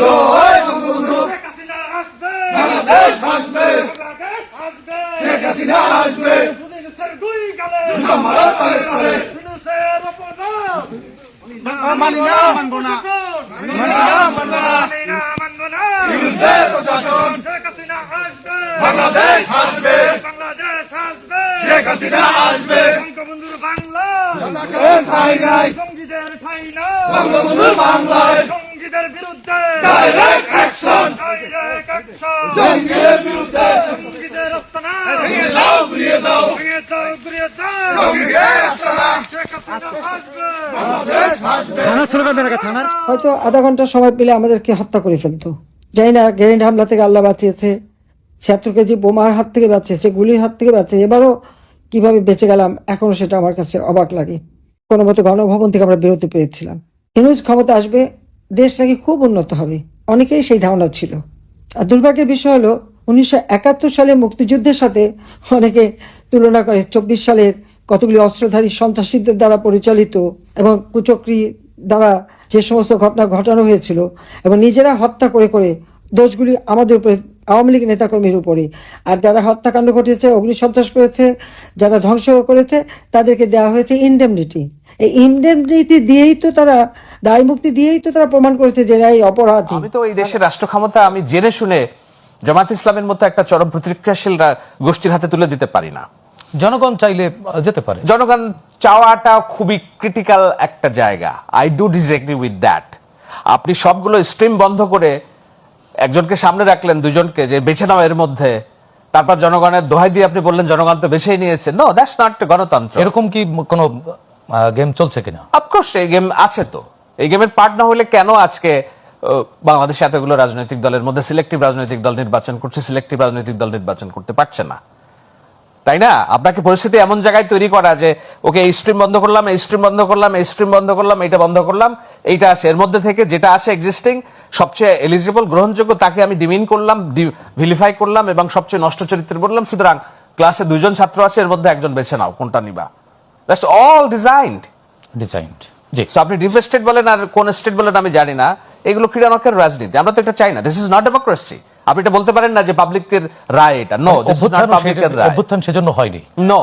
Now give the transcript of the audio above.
জয় বঙ্গবন্ধু বাংলাদেশ আসবে শেখ হাসিনা আসবে আমরা তারে তারে মানি না বাংলায় সঙ্গীদের বিরুদ্ধে ডাইরেক্ট অ্যাকশন ডাইরেক্ট অ্যাকশন জঙ্গিদের বিরুদ্ধে সঙ্গীদের আস্তানা ভেঙে দাও ঘুরিয়ে দাও ভেঙে দাও ঘুরিয়ে দাও জঙ্গিদের আস্তানা শেখ হাসিনা আসবে বাংলাদেশ আসবে হয়তো আধা ঘণ্টা সময় পেলে আমাদেরকে হত্যা করে ফেলতো। জানি না গ্রেনেড হামলা থেকে আল্লাহ বাঁচিয়েছে ছিয়াত্তর কেজি বোমার হাত থেকে বাঁচিয়েছে গুলির হাত থেকে বাঁচিয়েছে এবারও কীভাবে বেঁচে গেলাম এখনও সেটা আমার কাছে অবাক লাগে। কোনো মতো গণভবন থেকে আমরা বেরোতে পেরেছিলাম ইনুজ ক্ষমতা আসবে দেশ নাকি খুব উন্নত হবে। অনেকেই সেই ধারণা ছিল। আর দুর্ভাগ্যের বিষয় হলো, উনিশশো একাত্তর সালে মুক্তিযুদ্ধের সাথে অনেকে তুলনা করে চব্বিশ সালের কতগুলি অস্ত্রধারী সন্ত্রাসীদের দ্বারা পরিচালিত এবং কুচক্রি দ্বারা যে সমস্ত ঘটনা ঘটানো হয়েছিল এবং নিজেরা হত্যা করে করে দোষগুলি আমাদের উপরে, আওয়ামী লীগ নেতাকর্মীর উপরে। আর যারা হত্যাকাণ্ড ঘটিয়েছে অগ্নিসন্ত্রাস করেছে, যারা ধ্বংস করেছে, তাদেরকে দেওয়া হয়েছে ইনডেমনিটি এই ইনডেমনিটি দিয়েই তো তারা দায় মুক্তি দিয়েই তো তারা প্রমাণ করেছে যে এই অপরাধী। আমি তো এই দেশের রাষ্ট্র ক্ষমতা আমি জেনে শুনে জামাত ইসলামের মতো একটা চরম প্রতিক্রিয়াশীল রা- গোষ্ঠীর হাতে তুলে দিতে পারি না। জনগণ চাইলে যেতে পারে। জনগণ চাওয়াটা খুবই ক্রিটিক্যাল একটা জায়গা। I do disagree with that আপনি সবগুলো স্ট্রিম বন্ধ করে একজনকে সামনে রাখলেন দুজনকে যে বেছে নাও এর মধ্যে। তারপর জনগণের দোহাই দিয়ে আপনি বললেন জনগণ তো বেছেই নিয়েছে। নো দ্যাটস নট গণতন্ত্র। এরকম কি কোনো গেম চলছে কিনা? অফকোর্স এই গেম আছে তো। এই গেমের পার্ট না হলে কেন আজকে বাংলাদেশে এতগুলো রাজনৈতিক দলের মধ্যে সিলেক্টিভ রাজনৈতিক দল নির্বাচন করছে সিলেক্টিভ রাজনৈতিক দল নির্বাচন করতে পারছে না? তাই না? আপনাকে পরিস্থিতি এমন জায়গায় তৈরি করা যে, ওকে এই স্ট্রিম বন্ধ করলাম, এই স্ট্রিম বন্ধ করলাম, এই স্ট্রিম বন্ধ করলাম এটা বন্ধ করলাম, এইটা আছে। এর মধ্যে থেকে যেটা আছে এক্সিস্টিং সবচেয়ে এলিজিবল গ্রহণযোগ্য, তাকে আমি ডিমিন করলাম ভিলিফাই করলাম এবং সবচেয়ে নষ্ট চরিত্রের বললাম, সুতরাং ক্লাসে দুজন ছাত্র আছে, এর মধ্যে একজন বেছে নাও, কোনটা নিবা। That's all designed designed ji. আপনি ডিপ স্টেট বলেন আর কোন স্টেট বলেন আমি জানি না। এগুলো ক্রীড়ানকের রাজনীতি। আমরা তো এটা চাই না। দিস ইজ নট ডেমোক্রেসি আপনি এটা বলতে পারেন না যে পাবলিকের রায় এটা। নো দিস ইজ নট পাবলিকের রায়। অভ্যুত্থান সেজন্য হয়নি। নো